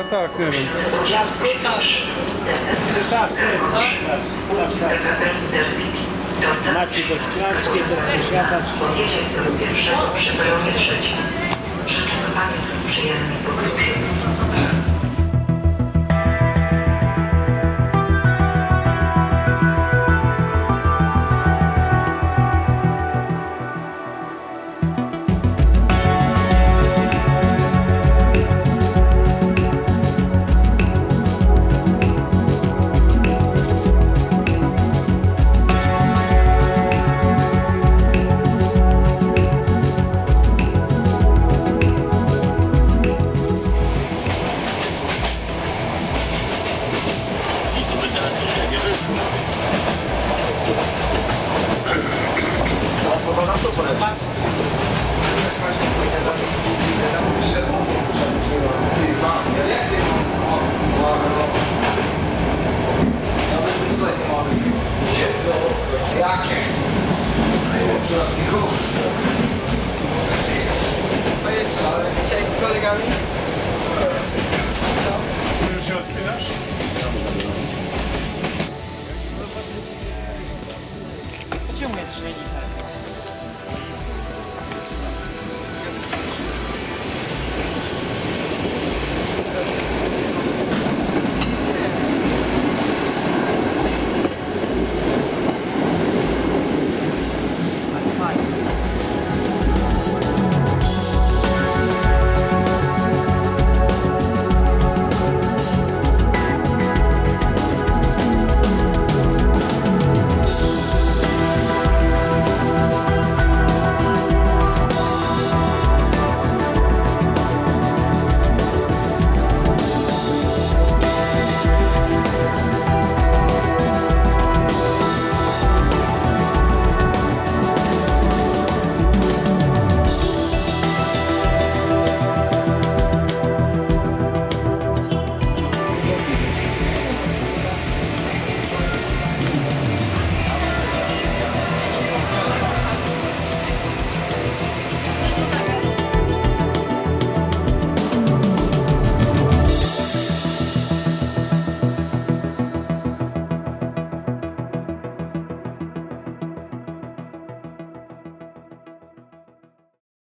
Śródmieście, DN, Karkonosz, spółki PKP Intercity. Dostać Macie Przeświata. Podjedzie z tego pierwszego przy peronie trzecim. Życzymy Państwu przyjemnej podróży. Jakie? Plastikowe. Cześć z kolegami. czemu jesteś leniwem?